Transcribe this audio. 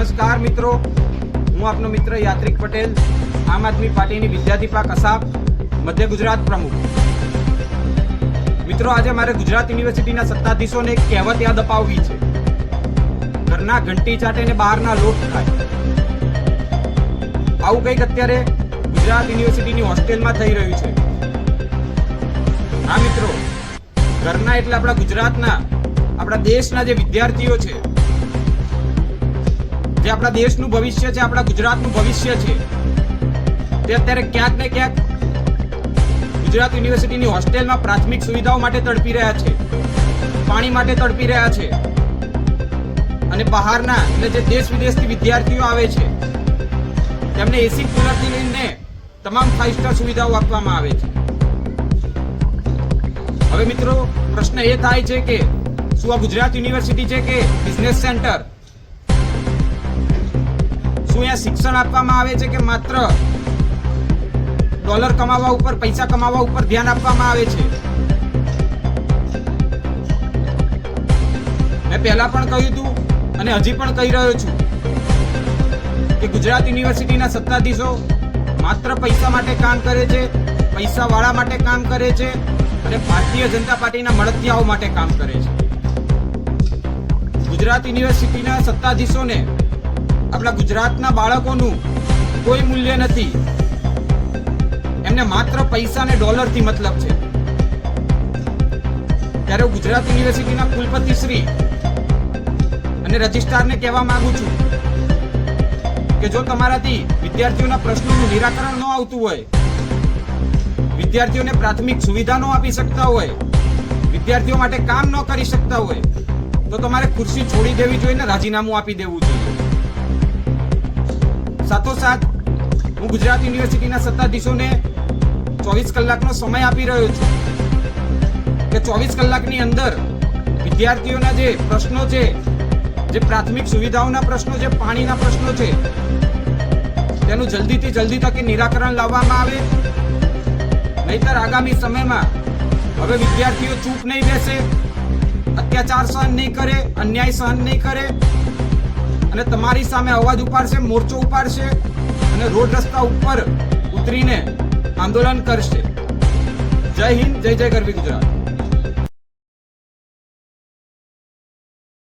નમસ્કાર મિત્રો. હું આપનો મિત્ર યાત્રિક પટેલ, આમ આદમી પાર્ટીની વિદ્યાદીપા કસાબ, મધ્ય ગુજરાત પ્રમુખ. મિત્રો, આજે મારે ગુજરાત યુનિવર્સિટીના સત્તાધીશોને એક કહેવત યાદ અપાવવી છે. ઘરના ઘંટી ચાટે ને બહારના લોટ ખાય. આવું કંઈક અત્યારે ગુજરાત યુનિવર્સિટીની હોસ્ટેલમાં થઈ રહ્યું છે. હા મિત્રો, ઘરના એટલે આપણા ગુજરાતના, આપણા દેશના જે વિદ્યાર્થીઓ છે જે આપણા દેશનું ભવિષ્ય છે, આપણા ગુજરાતનું ભવિષ્ય છે, તે અત્યારે ક્યાંક ને ક્યાંક ગુજરાત યુનિવર્સિટીની હોસ્ટેલમાં પ્રાથમિક સુવિધાઓ માટે તડપી રહ્યા છે, પાણી માટે તડપી રહ્યા છે અને બહારના, એટલે જે દેશ વિદેશથી વિદ્યાર્થીઓ આવે છે, તેમને એસી કુલરથી લઈને તમામ ફાઇવ સ્ટાર સુવિધાઓ આપવામાં આવે છે. હવે મિત્રો, પ્રશ્ન એ થાય છે કે શું આ ગુજરાત યુનિવર્સિટી છે કે બિઝનેસ સેન્ટર અહીંયા શિક્ષણ આપવામાં આવે છે કે માત્ર ડોલર કમાવા ઉપર, પૈસા કમાવા ઉપર ધ્યાન આપવામાં આવે છે? મેં પહેલા પણ કહ્યું હતું અને હજી પણ કહી રહ્યો છું કે ગુજરાત યુનિવર્સિટીના સત્તાધીશો માત્ર પૈસા માટે કામ કરે છે પૈસા વાળા માટે કામ કરે છે અને ભારતીય જનતા પાર્ટીના મળતિયાઓ માટે કામ કરે છે. ગુજરાત યુનિવર્સિટીના સત્તાધીશોને આપણા ગુજરાતના બાળકોનું કોઈ મૂલ્ય નથી. એમને માત્ર પૈસા અને ડોલરથી મતલબ છે. ત્યારે ગુજરાત યુનિવર્સિટીના કુલપતિ શ્રી અને રજિસ્ટ્રારને કહેવા માંગુ છું કે જો તમારાથી વિદ્યાર્થીઓના પ્રશ્નોનું નિરાકરણ ન આવતું હોય, વિદ્યાર્થીઓને પ્રાથમિક સુવિધા ન આપી શકતા હોય, વિદ્યાર્થીઓ માટે કામ ન કરી શકતા હોય, તો તમારે ખુરશી છોડી દેવી જોઈએ ને રાજીનામું આપી દેવું જોઈએ. સાથોસાથ હું ગુજરાત યુનિવર્સિટીના સત્તાધીશોને ચોવીસ કલાકનો સમય આપી રહ્યો છું. કે ચોવીસ કલાકની અંદર વિદ્યાર્થીઓના જે પ્રશ્નો છે, જે પ્રાથમિક સુવિધાઓના પ્રશ્નો છે, પાણીના પ્રશ્નો છે, તેનું જલ્દીથી જલ્દી તકે નિરાકરણ લાવવામાં આવે. નહીતર આગામી સમયમાં હવે વિદ્યાર્થીઓ ચૂપ નહીં બેસે, અત્યાચાર સહન નહીં કરે, અન્યાય સહન નહીં કરે. અને તમારી સામે અવાજ ઉપાડશે, મોરચો ઉપાડશે. અને રોડ રસ્તા ઉપર ઉતરીને આંદોલન કરશે. જય હિન્દ જય જય ગરવી ગુજરાત.